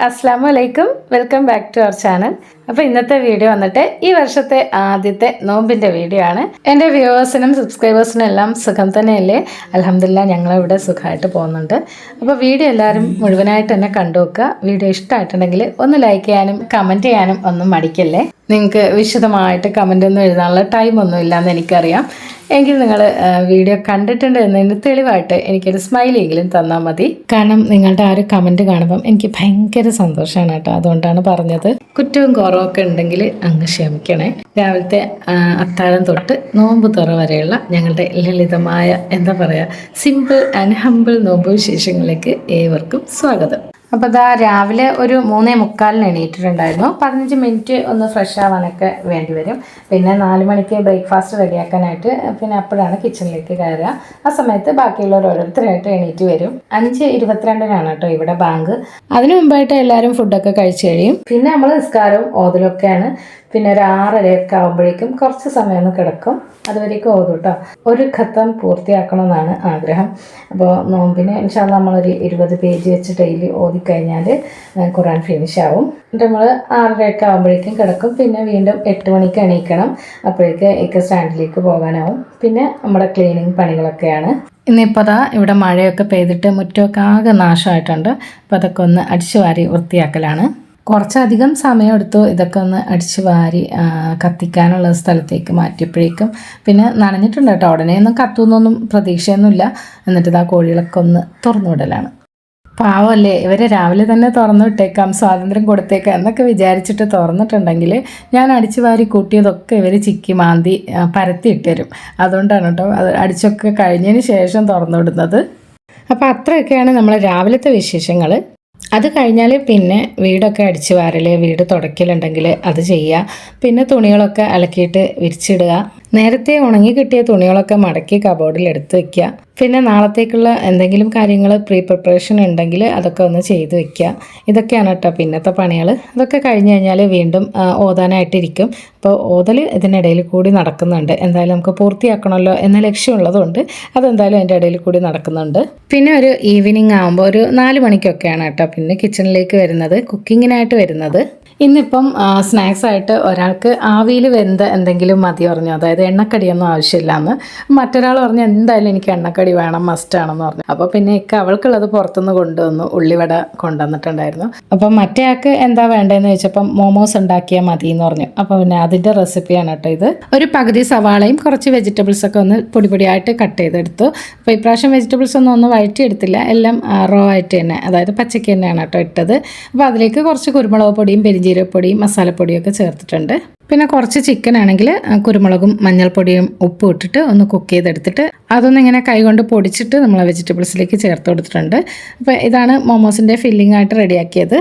അസ്സാം വലൈക്കും welcome back to our channel അപ്പോൾ ഇന്നത്തെ വീഡിയോ വന്നിട്ട് ഈ വർഷത്തെ ആദ്യത്തെ നോമ്പിന്റെ വീഡിയോ ആണ്. എന്റെ വ്യൂവേഴ്സിനും സബ്സ്ക്രൈബേഴ്സിനും എല്ലാം സുഖം തന്നെയല്ലേ? അലഹമില്ല ഞങ്ങളിവിടെ സുഖമായിട്ട് പോകുന്നുണ്ട്. അപ്പോൾ വീഡിയോ എല്ലാവരും മുഴുവനായിട്ട് തന്നെ കണ്ടു നോക്കുക. വീഡിയോ ഇഷ്ടമായിട്ടുണ്ടെങ്കിൽ ഒന്ന് ലൈക്ക് ചെയ്യാനും കമന്റ് ചെയ്യാനും ഒന്നും മടിക്കല്ലേ? നിങ്ങൾക്ക് വിശദമായിട്ട് കമന്റ് ഒന്നും എഴുതാനുള്ള ടൈമൊന്നും ഇല്ലയെന്ന് എനിക്കറിയാം. എങ്കിൽ നിങ്ങൾ വീഡിയോ കണ്ടിട്ടുണ്ട് എന്നതിന് തെളിവായിട്ട് എനിക്കൊരു സ്മൈലെങ്കിലും തന്നാൽ മതി. കാരണം നിങ്ങളുടെ ആ ഒരു കമന്റ് കാണുമ്പം എനിക്ക് ഭയങ്കര സന്തോഷമാണ് കേട്ടോ. അതുകൊണ്ടാണ് പറഞ്ഞത്. കുറ്റവും കുറവൊക്കെ ഉണ്ടെങ്കിൽ അങ്ങ് ക്ഷമിക്കണേ. രാവിലത്തെ അത്താഴം തൊട്ട് നോമ്പ് തുറ വരെയുള്ള ഞങ്ങളുടെ ലളിതമായ എന്താ പറയുക സിമ്പിൾ ആൻഡ് ഹമ്പിൾ നോമ്പ് വിശേഷങ്ങളിലേക്ക് ഏവർക്കും സ്വാഗതം. അപ്പോൾ ഇതാ രാവിലെ ഒരു മൂന്നേ മുക്കാലിന് എണീറ്റിട്ടുണ്ടായിരുന്നു. പതിനഞ്ച് മിനിറ്റ് ഒന്ന് ഫ്രഷ് ആവാനൊക്കെ വേണ്ടി വരും. പിന്നെ നാല് മണിക്ക് ബ്രേക്ക്ഫാസ്റ്റ് റെഡിയാക്കാനായിട്ട് പിന്നെ അപ്പോഴാണ് കിച്ചണിലേക്ക് കയറുക. ആ സമയത്ത് ബാക്കിയുള്ളവർ ഓരോരുത്തരായിട്ട് എണീറ്റ് വരും. അഞ്ച് ഇരുപത്തിരണ്ടിനാണ് കേട്ടോ ഇവിടെ ബാങ്ക്. അതിനു മുമ്പായിട്ട് എല്ലാവരും ഫുഡൊക്കെ കഴിച്ചു കഴിയും. പിന്നെ നമ്മൾ നിസ്കാരവും ഓതലൊക്കെയാണ്. പിന്നെ ഒരു ആറരയൊക്കെ ആകുമ്പോഴേക്കും കുറച്ച് സമയം ഒന്ന് കിടക്കും. അതുവരേക്കും ഓതും കേട്ടോ. ഒരു ഖത്തം പൂർത്തിയാക്കണമെന്നാണ് ആഗ്രഹം. അപ്പോൾ നോമ്പിന് ഇൻഷാല്ല നമ്മളൊരു ഇരുപത് പേജ് വെച്ച് ഡെയിലി ഓതിക്കഴിഞ്ഞാൽ ഖുറാൻ ഫിനിഷ് ആവും. എന്നിട്ട് നമ്മൾ ആറരയൊക്കെ ആകുമ്പോഴേക്കും കിടക്കും. പിന്നെ വീണ്ടും എട്ട് മണിക്ക് എണീക്കണം. അപ്പോഴേക്ക് ഒക്കെ സ്റ്റാൻഡിലേക്ക് പോകാനാവും. പിന്നെ നമ്മുടെ ക്ലീനിങ് പണികളൊക്കെയാണ്. ഇന്നിപ്പോൾ അതാ ഇവിടെ മഴയൊക്കെ പെയ്തിട്ട് മുറ്റമൊക്കെ ആകെ നാശമായിട്ടുണ്ട്. അപ്പോൾ അതൊക്കെ ഒന്ന് അടിച്ചു വാരി വൃത്തിയാക്കലാണ്. കുറച്ചധികം സമയമെടുത്തു ഇതൊക്കെ ഒന്ന് അടിച്ചു വാരി ആ, കത്തിക്കാനുള്ള സ്ഥലത്തേക്ക് മാറ്റിയപ്പോഴേക്കും പിന്നെ നനഞ്ഞിട്ടുണ്ട് കേട്ടോ. ഉടനെ ഒന്നും കത്തുന്നൊന്നും പ്രതീക്ഷയൊന്നുമില്ല. എന്നിട്ട് ഇതാ കോഴികളൊക്കെ ഒന്ന് തുറന്നു വിടലാണ്. പാവമല്ലേ ഇവരെ രാവിലെ തന്നെ തുറന്നു വിട്ടേക്കാം സ്വാതന്ത്ര്യം കൊടുത്തേക്കാം എന്നൊക്കെ വിചാരിച്ചിട്ട് തുറന്നിട്ടുണ്ടെങ്കിൽ ഞാൻ അടിച്ചു വാരി കൂട്ടിയതൊക്കെ ഇവർ ചിക്കി മാന്തി ആ, പരത്തി ഇട്ടുതരും അതുകൊണ്ടാണ് കേട്ടോ അത് അടിച്ചൊക്കെ കഴിഞ്ഞതിന് ശേഷം തുറന്നു വിടുന്നത്. അപ്പോൾ അത്രയൊക്കെയാണ് നമ്മൾ രാവിലത്തെ വിശേഷങ്ങൾ അത് കഴിഞ്ഞാൽ പിന്നെ വീടൊക്കെ അടിച്ചു വാരൽ വീട് തുടയ്ക്കലുണ്ടെങ്കിൽ അത് ചെയ്യുക പിന്നെ തുണികളൊക്കെ അലക്കിയിട്ട് വിരിച്ചിടുക. നേരത്തെ ഉണങ്ങി കിട്ടിയ തുണികളൊക്കെ മടക്കി കബോർഡിൽ എടുത്ത് വെക്കുക പിന്നെ നാളത്തേക്കുള്ള എന്തെങ്കിലും കാര്യങ്ങൾ പ്രീ പ്രിപ്പറേഷൻ ഉണ്ടെങ്കിൽ അതൊക്കെ ഒന്ന് ചെയ്ത് വെക്കുക. ഇതൊക്കെയാണ് കേട്ടോ പിന്നത്തെ പണികൾ അതൊക്കെ കഴിഞ്ഞ് കഴിഞ്ഞാൽ വീണ്ടും ഓതാനായിട്ടിരിക്കും. അപ്പോൾ ഓതൽ ഇതിനിടയിൽ കൂടി നടക്കുന്നുണ്ട്. എന്തായാലും നമുക്ക് പൂർത്തിയാക്കണമല്ലോ എന്ന ലക്ഷ്യമുള്ളതുകൊണ്ട് അതെന്തായാലും അതിന്റെ ഇടയിൽ കൂടി നടക്കുന്നുണ്ട്. പിന്നെ ഒരു ഈവനിങ് ആകുമ്പോൾ ഒരു നാല് മണിക്കൊക്കെയാണ് കേട്ടോ പിന്നെ കിച്ചണിലേക്ക് വരുന്നത് കുക്കിങ്ങിനായിട്ട് വരുന്നത്. ഇന്നിപ്പം സ്നാക്സ് ആയിട്ട് ഒരാൾക്ക് ആവിയിൽ വെന്ത എന്തെങ്കിലും മതി പറഞ്ഞു. അതായത് എണ്ണക്കടിയൊന്നും ആവശ്യമില്ല എന്ന് മറ്റൊരാൾ പറഞ്ഞു എന്തായാലും എനിക്ക് എണ്ണക്കടി വേണം മസ്റ്റ് ആണെന്ന് പറഞ്ഞു. അപ്പോൾ പിന്നെ ഇക്ക അവൾക്കുള്ളത് പുറത്തുനിന്ന് കൊണ്ടുവന്നു ഉള്ളിവട കൊണ്ടുവന്നിട്ടുണ്ടായിരുന്നു. അപ്പം മറ്റേ ആൾക്ക് എന്താ വേണ്ടതെന്ന് ചോദിച്ചപ്പം മോമോസ് ഉണ്ടാക്കിയാൽ മതി എന്ന് പറഞ്ഞു. അപ്പോൾ പിന്നെ അതിന്റെ റെസിപ്പിയാണ് കേട്ടോ ഇത്. ഒരു പകുതി സവാളയും കുറച്ച് വെജിറ്റബിൾസ് ഒക്കെ ഒന്ന് പൊടി പൊടിയായിട്ട് കട്ട് ചെയ്തെടുത്തു. അപ്പോൾ ഇപ്രാവശ്യം വെജിറ്റബിൾസ് ഒന്നും ഒന്ന് വഴറ്റിയെടുത്തില്ല. എല്ലാം റോ ആയിട്ട് തന്നെ അതായത് പച്ചക്ക് തന്നെയാണ് കേട്ടോ ഇട്ടത്. അപ്പോൾ അതിലേക്ക് കുറച്ച് കുരുമുളക് പൊടിയും മസാലപ്പൊടിയും ഒക്കെ ചേർത്തിട്ടുണ്ട്. പിന്നെ കുറച്ച് ചിക്കൻ ആണെങ്കിൽ കുരുമുളകും മഞ്ഞൾപ്പൊടിയും ഉപ്പും ഇട്ടിട്ട് ഒന്ന് കുക്ക് ചെയ്തെടുത്തിട്ട് അതൊന്ന് ഇങ്ങനെ കൈകൊണ്ട് പൊടിച്ചിട്ട് നമ്മൾ വെജിറ്റബിൾസിലേക്ക് ചേർത്ത് കൊടുത്തിട്ടുണ്ട്. അപ്പോൾ ഇതാണ് മോമോസിന്റെ ഫില്ലിംഗ് ആയിട്ട് റെഡിയാക്കിയത്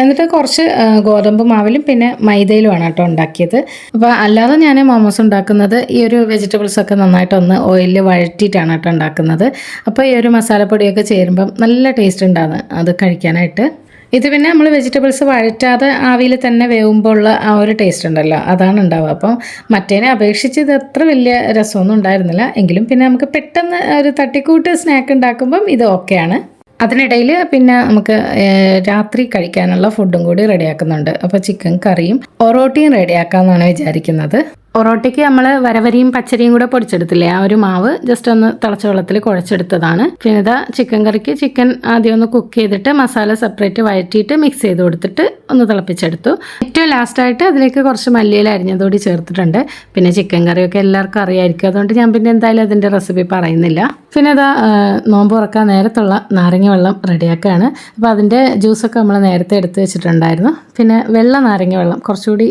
എന്നിട്ട് കുറച്ച് ഗോതമ്പ് മാവിലും പിന്നെ മൈദയിലുമാണ് കേട്ടോ ഉണ്ടാക്കിയത്. അപ്പോൾ അല്ലാതെ ഞാൻ മോമോസ് ഉണ്ടാക്കുന്നത് ഈ ഒരു വെജിറ്റബിൾസ് ഒക്കെ നന്നായിട്ട് ഒന്ന് ഓയിലിൽ വഴറ്റിയിട്ടാണ് കേട്ടോ ഉണ്ടാക്കുന്നത്. അപ്പോൾ ഈ ഒരു മസാലപ്പൊടിയൊക്കെ ചേരുമ്പം നല്ല ടേസ്റ്റ് ഉണ്ടാകുന്നത് അത് കഴിക്കാനായിട്ട്. ഇത് പിന്നെ നമ്മൾ വെജിറ്റബിൾസ് വഴറ്റാതെ ആവിയിൽ തന്നെ വേവുമ്പോൾ ഉള്ള ആ ഒരു ടേസ്റ്റ് ഉണ്ടല്ലോ. അതാണ് ഉണ്ടാവുക. അപ്പം മറ്റേനെ അപേക്ഷിച്ച് ഇത് അത്ര വലിയ രസമൊന്നും ഉണ്ടായിരുന്നില്ല. എങ്കിലും പിന്നെ നമുക്ക് പെട്ടെന്ന് ഒരു തട്ടിക്കൂട്ട് സ്നാക്ക് ഉണ്ടാക്കുമ്പം ഇത് ഓക്കെയാണ് അതിനിടയിൽ പിന്നെ നമുക്ക് രാത്രി കഴിക്കാനുള്ള ഫുഡും കൂടി റെഡിയാക്കുന്നുണ്ട് അപ്പോൾ ചിക്കൻ കറിയും ഒറോട്ടിയും റെഡിയാക്കാമെന്നാണ് വിചാരിക്കുന്നത്. ഒറോട്ടിക്ക് നമ്മൾ വരവരിയും പച്ചരിയും കൂടെ പൊടിച്ചെടുത്തില്ലേ? ആ ഒരു മാവ് ജസ്റ്റ് ഒന്ന് തിളച്ച വെള്ളത്തിൽ കുഴച്ചെടുത്തതാണ്. പിന്നെ ഇതാ ചിക്കൻ കറിക്ക് ചിക്കൻ ആദ്യം ഒന്ന് കുക്ക് ചെയ്തിട്ട് മസാല സെപ്പറേറ്റ് വഴറ്റിയിട്ട് മിക്സ് ചെയ്ത് കൊടുത്തിട്ട് ഒന്ന് തിളപ്പിച്ചെടുത്തു. ഏറ്റവും ലാസ്റ്റായിട്ട് അതിലേക്ക് കുറച്ച് മല്ലിയില അരിഞ്ഞതുകൂടി ചേർത്തിട്ടുണ്ട്. പിന്നെ ചിക്കൻ കറിയൊക്കെ എല്ലാവർക്കും അറിയായിരിക്കും. അതുകൊണ്ട് ഞാൻ പിന്നെ എന്തായാലും അതിന്റെ റെസിപ്പി പറയുന്നില്ല. പിന്നെ ഇതാ നോമ്പ് ഉറക്കാൻ നേരത്തുള്ള നാരങ്ങ വെള്ളം റെഡിയാക്കുകയാണ് അപ്പോൾ അതിന്റെ ജ്യൂസൊക്കെ നമ്മൾ നേരത്തെ എടുത്ത് വെച്ചിട്ടുണ്ടായിരുന്നു. പിന്നെ വെള്ള നാരങ്ങ വെള്ളം കുറച്ചുകൂടി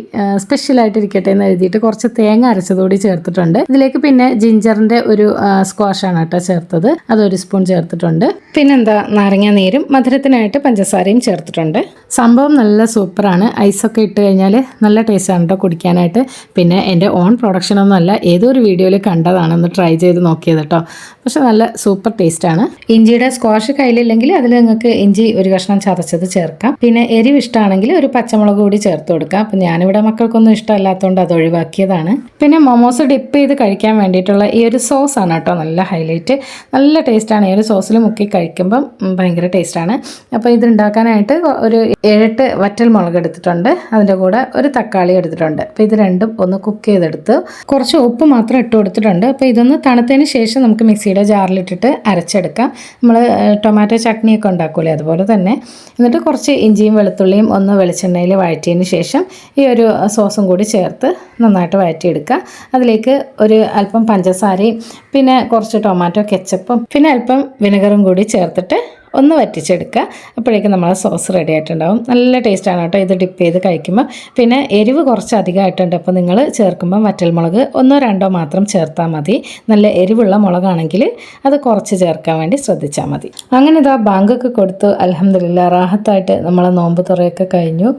സ്പെഷ്യലായിട്ട് ഇരിക്കട്ടെ എന്ന് എഴുതിയിട്ട് കുറച്ച് തേങ്ങ അരച്ചതുകൂടി ചേർത്തിട്ടുണ്ട്. ഇതിലേക്ക് പിന്നെ ജിഞ്ചറിന്റെ ഒരു സ്ക്വാഷാണ് കേട്ടോ ചേർത്തത്. അതൊരു സ്പൂൺ ചേർത്തിട്ടുണ്ട്. പിന്നെന്താ നാരങ്ങ നീരും മധുരത്തിനായിട്ട് പഞ്ചസാരയും ചേർത്തിട്ടുണ്ട്. സംഭവം നല്ല സൂപ്പറാണ്. ഐസൊക്കെ ഇട്ട് കഴിഞ്ഞാൽ നല്ല ടേസ്റ്റാണ് കേട്ടോ കുടിക്കാനായിട്ട്. പിന്നെ എന്റെ ഓൺ പ്രൊഡക്ഷനൊന്നും അല്ല ഏതോ ഒരു വീഡിയോയിൽ കണ്ടതാണെന്ന് ട്രൈ ചെയ്ത് നോക്കിയത് കേട്ടോ. പക്ഷെ നല്ല സൂപ്പർ ടേസ്റ്റ് ആണ് ഇഞ്ചിയുടെ സ്ക്വാഷ് കയ്യിലില്ലെങ്കിൽ അതിൽ നിങ്ങൾക്ക് ഇഞ്ചി ഒരു കഷ്ണം ചതച്ചത് ചേർക്കാം. പിന്നെ എരിവ് ഇഷ്ടമാണെങ്കിൽ ഒരു പച്ചമുളക് കൂടി ചേർത്ത് കൊടുക്കാം. അപ്പം ഞാനിവിടെ മക്കൾക്കൊന്നും ഇഷ്ടമല്ലാത്തതുകൊണ്ട് അത് ഒഴിവാക്കിയതാണ്. ആണ്. പിന്നെ മൊമോസ് ഡിപ്പ് ചെയ്ത് കഴിക്കാൻ വേണ്ടിയിട്ടുള്ള ഈ ഒരു സോസ് ആണ് കേട്ടോ നല്ല ഹൈലൈറ്റ് നല്ല ടേസ്റ്റാണ് ഈ ഒരു സോസിൽ മുക്കി കഴിക്കുമ്പം ഭയങ്കര ടേസ്റ്റാണ് അപ്പോൾ ഇത് ഉണ്ടാക്കാനായിട്ട് ഒരു ഏഴെട്ട് വറ്റൽ മുളക് എടുത്തിട്ടുണ്ട്. അതിന്റെ കൂടെ ഒരു തക്കാളി എടുത്തിട്ടുണ്ട്. അപ്പോൾ ഇത് രണ്ടും ഒന്ന് കുക്ക് ചെയ്തെടുത്ത് കുറച്ച് ഉപ്പ് മാത്രം ഇട്ട് കൊടുത്തിട്ടുണ്ട്. അപ്പോൾ ഇതൊന്ന് തണുത്തതിന് ശേഷം നമുക്ക് മിക്സിയുടെ ജാറിലിട്ടിട്ട് അരച്ചെടുക്കാം. നമ്മൾ ടൊമാറ്റോ ചട്നിയൊക്കെ ഉണ്ടാക്കൂലേ അതുപോലെ തന്നെ. എന്നിട്ട് കുറച്ച് ഇഞ്ചിയും വെളുത്തുള്ളിയും ഒന്ന് വെളിച്ചെണ്ണയിൽ വഴറ്റിയതിന് ശേഷം ഈ ഒരു സോസും കൂടി ചേർത്ത് നന്നായിട്ട് വഴറ്റിയെടുക്കുക അതിലേക്ക് ഒരു അല്പം പഞ്ചസാരയും പിന്നെ കുറച്ച് ടൊമാറ്റോ കെച്ചപ്പും പിന്നെ അല്പം വിനെഗറും കൂടി ചേർത്തിട്ട് ഒന്ന് വറ്റിച്ചെടുക്കുക. അപ്പോഴേക്കും നമ്മളെ സോസ് റെഡി ആയിട്ടുണ്ടാവും. നല്ല ടേസ്റ്റാണ് കേട്ടോ ഇത് ഡിപ്പ് ചെയ്ത് കഴിക്കുമ്പോൾ പിന്നെ എരിവ് കുറച്ച് അധികമായിട്ടുണ്ട്. അപ്പോൾ നിങ്ങൾ ചേർക്കുമ്പോൾ വറ്റൽമുളക് ഒന്നോ രണ്ടോ മാത്രം ചേർത്താൽ മതി. നല്ല എരിവുള്ള മുളകാണെങ്കിൽ അത് കുറച്ച് ചേർക്കാൻ വേണ്ടി ശ്രദ്ധിച്ചാൽ മതി. അങ്ങനെ ഇതാ ബാങ്കൊക്കെ കൊടുത്തു. അലഹമില്ല റാഹത്തായിട്ട് നമ്മളെ നോമ്പ് തുറയൊക്കെ കഴിഞ്ഞു.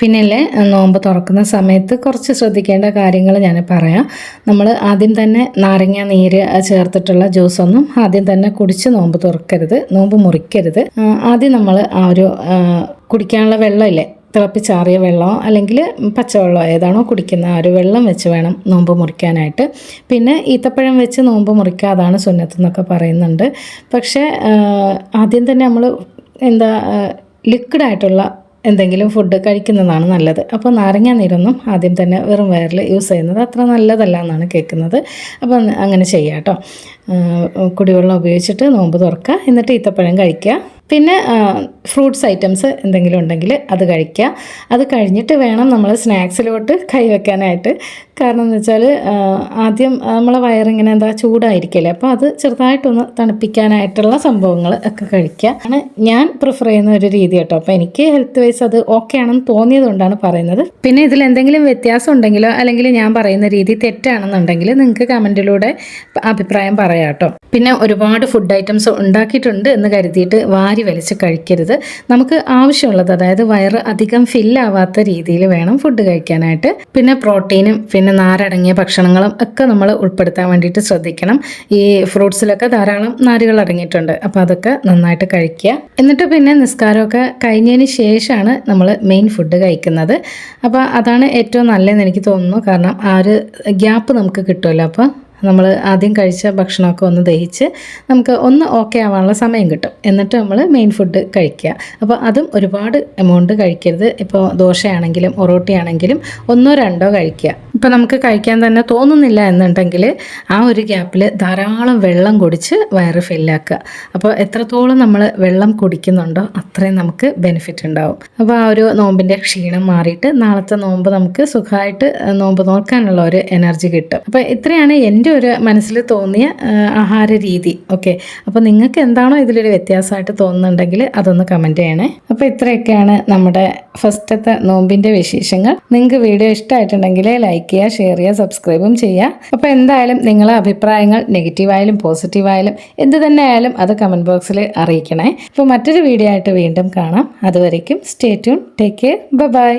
പിന്നല്ലേ നോമ്പ് തുറക്കുന്ന സമയത്ത് കുറച്ച് ശ്രദ്ധിക്കേണ്ട കാര്യങ്ങൾ ഞാൻ പറയാം. നമ്മൾ ആദ്യം തന്നെ നാരങ്ങ നീര് ചേർത്തിട്ടുള്ള ജ്യൂസൊന്നും ആദ്യം തന്നെ കുടിച്ച് നോമ്പ് തുറക്കരുത് നോമ്പ് മുറിക്കരുത്. ആദ്യം നമ്മൾ ആ ഒരു കുടിക്കാനുള്ള വെള്ളമില്ലേ തിളപ്പിച്ചാറിയ വെള്ളമോ അല്ലെങ്കിൽ പച്ചവെള്ളമോ ഏതാണോ കുടിക്കുന്ന ആ ഒരു വെള്ളം വെച്ച് വേണം നോമ്പ് മുറിക്കാനായിട്ട്. പിന്നെ ഈത്തപ്പഴം വെച്ച് നോമ്പ് മുറിക്കാതാണ് സുന്നത്ത് എന്നൊക്കെ പറയുന്നുണ്ട്. പക്ഷേ ആദ്യം തന്നെ നമ്മൾ എന്താ ലിക്വിഡായിട്ടുള്ള എന്തെങ്കിലും ഫുഡ് കഴിക്കുന്നതാണ് നല്ലത്. അപ്പോൾ നാരങ്ങ നീരൊന്നും ആദ്യം തന്നെ വെറും വയറിൽ യൂസ് ചെയ്യുന്നത് അത്ര നല്ലതല്ല എന്നാണ് കേൾക്കുന്നത്. അപ്പോൾ അങ്ങനെ ചെയ്യാം കേട്ടോ. കുടിവെള്ളം ഉപയോഗിച്ചിട്ട് നോമ്പ് തുറക്കുക. എന്നിട്ട് ഈത്തപ്പഴം കഴിക്കുക. പിന്നെ ഫ്രൂട്ട്സ് ഐറ്റംസ് എന്തെങ്കിലും ഉണ്ടെങ്കിൽ അത് കഴിക്കുക അത് കഴിഞ്ഞിട്ട് വേണം നമ്മൾ സ്നാക്സിലോട്ട് കൈവെക്കാനായിട്ട് കാരണം എന്ന് വെച്ചാൽ ആദ്യം നമ്മളെ വയറിങ്ങനെ എന്താ ചൂടായിരിക്കില്ലേ? അപ്പോൾ അത് ചെറുതായിട്ടൊന്ന് തണുപ്പിക്കാനായിട്ടുള്ള സംഭവങ്ങൾ ഒക്കെ കഴിക്കുക ആണ് ഞാൻ പ്രിഫർ ചെയ്യുന്ന ഒരു രീതി കേട്ടോ. അപ്പോൾ എനിക്ക് ഹെൽത്ത് വൈസ് അത് ഓക്കെ ആണെന്ന് തോന്നിയതുകൊണ്ടാണ് പറയുന്നത്. പിന്നെ ഇതിൽ എന്തെങ്കിലും വ്യത്യാസം ഉണ്ടെങ്കിലോ അല്ലെങ്കിൽ ഞാൻ പറയുന്ന രീതി തെറ്റാണെന്നുണ്ടെങ്കിൽ നിങ്ങൾക്ക് കമന്റിലൂടെ അഭിപ്രായം പറയാം കേട്ടോ. പിന്നെ ഒരുപാട് ഫുഡ് ഐറ്റംസ് ഉണ്ടാക്കിയിട്ടുണ്ട് എന്ന് കരുതിയിട്ട് വാരി വലിച്ച് കഴിക്കരുത്. നമുക്ക് ആവശ്യമുള്ളത് അതായത് വയറ് അധികം ഫില്ലാവാത്ത രീതിയിൽ വേണം ഫുഡ് കഴിക്കാനായിട്ട്. പിന്നെ പ്രോട്ടീനും പിന്നെ നാരടങ്ങിയ ഭക്ഷണങ്ങളും ഒക്കെ നമ്മൾ ഉൾപ്പെടുത്താൻ വേണ്ടിയിട്ട് ശ്രദ്ധിക്കണം. ഈ ഫ്രൂട്ട്സിലൊക്കെ ധാരാളം നാരുകൾ അടങ്ങിയിട്ടുണ്ട്. അപ്പോൾ അതൊക്കെ നന്നായിട്ട് കഴിക്കുക. എന്നിട്ട് പിന്നെ നിസ്കാരമൊക്കെ കഴിഞ്ഞതിന് ശേഷമാണ് നമ്മൾ മെയിൻ ഫുഡ് കഴിക്കുന്നത്. അപ്പോൾ അതാണ് ഏറ്റവും നല്ലതെന്ന് എനിക്ക് തോന്നുന്നു. കാരണം ആ ഒരു ഗ്യാപ്പ് നമുക്ക് കിട്ടുമല്ലോ അപ്പോൾ നമ്മൾ ആദ്യം കഴിച്ച ഭക്ഷണമൊക്കെ ഒന്ന് ദഹിച്ച് നമുക്ക് ഒന്ന് ഓക്കെ ആവാനുള്ള സമയം കിട്ടും. എന്നിട്ട് നമ്മൾ മെയിൻ ഫുഡ് കഴിക്കുക. അപ്പോൾ അതും ഒരുപാട് എമൗണ്ട് കഴിക്കരുത്. ഇപ്പോൾ ദോശയാണെങ്കിലും ഒറോട്ടിയാണെങ്കിലും ഒന്നോ രണ്ടോ കഴിക്കുക. ഇപ്പോൾ നമുക്ക് കഴിക്കാൻ തന്നെ തോന്നുന്നില്ല എന്നുണ്ടെങ്കിൽ ആ ഒരു ഗ്യാപ്പിൽ ധാരാളം വെള്ളം കുടിച്ച് വയറ് ഫില്ലാക്കുക അപ്പോൾ എത്രത്തോളം നമ്മൾ വെള്ളം കുടിക്കുന്നുണ്ടോ അത്രയും നമുക്ക് ബെനിഫിറ്റ് ഉണ്ടാവും. അപ്പോൾ ആ ഒരു നോമ്പിന്റെ ക്ഷീണം മാറിയിട്ട് നാളത്തെ നോമ്പ് നമുക്ക് സുഖമായിട്ട് നോമ്പ് നോക്കാനുള്ള ഒരു എനർജി കിട്ടും. അപ്പോൾ ഇത്രയാണ് എന്റെ ഒരു മനസ്സിൽ തോന്നിയ ആഹാര രീതി. ഓക്കെ. അപ്പോൾ നിങ്ങൾക്ക് എന്താണോ ഇതിലൊരു വ്യത്യാസമായിട്ട് തോന്നുന്നുണ്ടെങ്കിൽ അതൊന്ന് കമന്റ് ചെയ്യണേ. അപ്പോൾ ഇത്രയൊക്കെയാണ് നമ്മുടെ ഫസ്റ്റത്തെ നോമ്പിന്റെ വിശേഷങ്ങൾ. നിങ്ങൾക്ക് വീഡിയോ ഇഷ്ടമായിട്ടുണ്ടെങ്കിൽ ലൈക്ക് ചെയ്യുക ഷെയർ ചെയ്യുക സബ്സ്ക്രൈബും ചെയ്യുക. അപ്പോൾ എന്തായാലും നിങ്ങളെ അഭിപ്രായങ്ങൾ നെഗറ്റീവായാലും പോസിറ്റീവായാലും എന്ത് തന്നെ ആയാലും അത് കമന്റ് ബോക്സിൽ അറിയിക്കണേ. അപ്പോൾ മറ്റൊരു വീഡിയോ ആയിട്ട് വീണ്ടും കാണാം. അതുവരേക്കും stay tune. Take care. Bye.